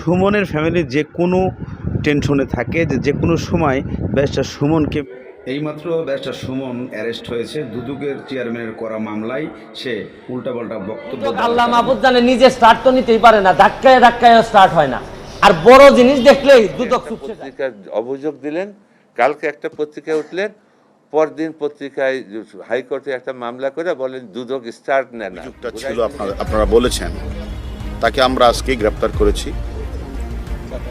সুমনের ফ্যামিলি যে কোনো টেনশনে থাকে যে যে কোনো সময় ব্যারিস্টার সুমনকে এইমাত্র ব্যারিস্টার সুমন অ্যারেস্ট হয়েছে। দুদুকের চেয়ারম্যানের করা মামলায় সে উল্টাপাল্টা বক্তব্য আল্লাহ মাহবুদ জানে নিজে স্টার্ট তো নিতেই পারে না ধাক্কায় ধাক্কায় স্টার্ট হয় না। আর বড় জিনিস দেখলেই দুদক পত্রিকার অভিযোগ দিলেন কালকে একটা পত্রিকায় উঠলেন পরদিন পত্রিকায় হাইকোর্টে একটা মামলা করে বলেন দুদক স্টার্ট নেয় না। অভিযোগটা ছিল আপনারা আপনারা বলেছেন তাকে আমরা আজকে গ্রেপ্তার করেছি।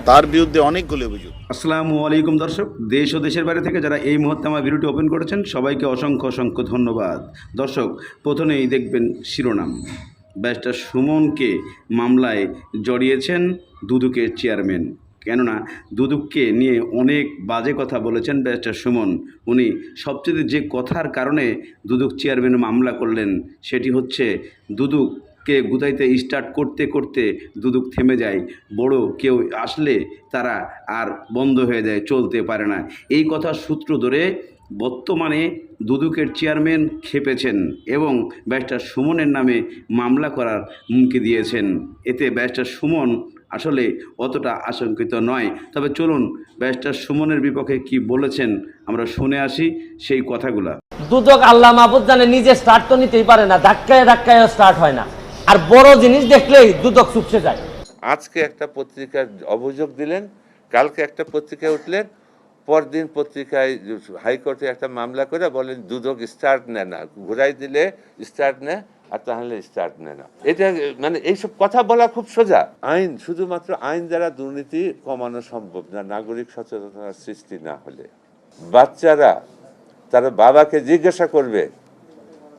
তার বিরুদ্ধে অনেকগুলি অভিযোগ। আসসালামু আলাইকুম দর্শক, দেশ ও দেশের বাইরে থেকে যারা এই মুহূর্তে আমার ভিডিওটি ওপেন করেছেন, সবাইকে অসংখ্য অসংখ্য ধন্যবাদ। দর্শক, প্রথমেই দেখবেন শিরোনাম। ব্যারিস্টার সুমনকে মামলায় জড়িয়েছেন দুদুকের চেয়ারম্যান। কেননা, দুদুককে নিয়ে অনেক বাজে কথা বলেছেন ব্যারিস্টার সুমন। উনি সবচেয়ে যে কথার কারণে দুদুক চেয়ারম্যান মামলা করলেন, সেটি হচ্ছে, দুদুক কে গুতাইতে স্টার্ট করতে করতে দুদুক থেমে যায়। বড় কেউ আসলে তারা আর বন্ধ হয়ে যায়, চলতে পারে না। এই কথা সূত্র ধরে বর্তমানে দুদুকের চেয়ারম্যান খেপেছেন এবং ব্যারিস্টার সুমনের নামে মামলা করার হুমকি দিয়েছেন। এতে ব্যারিস্টার সুমন আসলে অতটা আশঙ্কিত নয়। তবে চলুন, ব্যারিস্টার সুমনের বিপক্ষে কি বলেছেন আমরা শুনে আসি সেই কথাগুলা। দুদক আল্লাহ মাহবুদ জানে, নিজে স্টার্ট তো নিতেই পারে না, ধাক্কায় ধাক্কায় স্টার্ট হয় না। আর বড় জিনিস দেখলেই দুদক চুপসে যায়। আজকে একটা পত্রিকার অভিযোগ দিলেন কালকে একটা পত্রিকায় উঠলেন পরদিন পত্রিকায় হাইকোর্টে একটা মামলা করে বলেন দুদক স্টার্ট নেয় না ঘুরাই দিলে স্টার্ট নেয় আর তাহলে স্টার্ট নেয় না। এটা মানে এইসব কথা বলা খুব সোজা। আইন শুধুমাত্র আইন দ্বারা দুর্নীতি কমানো সম্ভব না নাগরিক সচেতনতার সৃষ্টি না হলে। বাচ্চারা তারা বাবাকে জিজ্ঞাসা করবে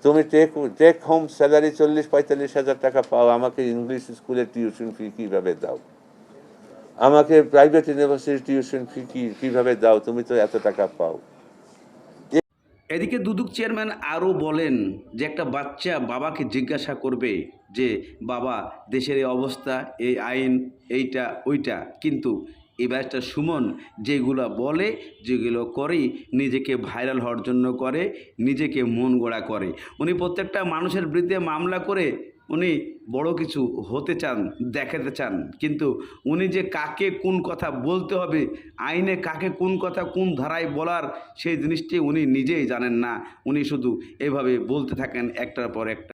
তুমি টেক টেক হোম স্যালারি চল্লিশ, পঁয়তাল্লিশ হাজার টাকা পাও, আমাকে ইংলিশ স্কুলের টিউশন ফি কীভাবে দাও? আমাকে প্রাইভেট ইউনিভার্সিটি টিউশন ফি কী, কীভাবে দাও? তুমি তো এত টাকা পাও। এদিকে দুদুক চেয়ারম্যান আরও বলেন যে একটা বাচ্চা বাবাকে জিজ্ঞাসা করবে যে, বাবা, দেশের এই অবস্থা, এই আইন, এইটা, ওইটা, কিন্তু এই ব্যাচটা সুমন যেগুলো বলে, যেগুলো করে, নিজেকে ভাইরাল হওয়ার জন্য করে, নিজেকে মন গোড়া করে। উনি প্রত্যেকটা মানুষের বিরুদ্ধে মামলা করে উনি বড় কিছু হতে চান, দেখাতে চান। কিন্তু উনি যে কাকে কোন কথা বলতে হবে, আইনে কাকে কোন কথা কোন ধারায় বলার, সেই জিনিসটি উনি নিজেই জানেন না। উনি শুধু এভাবে বলতে থাকেন একটার পর একটা।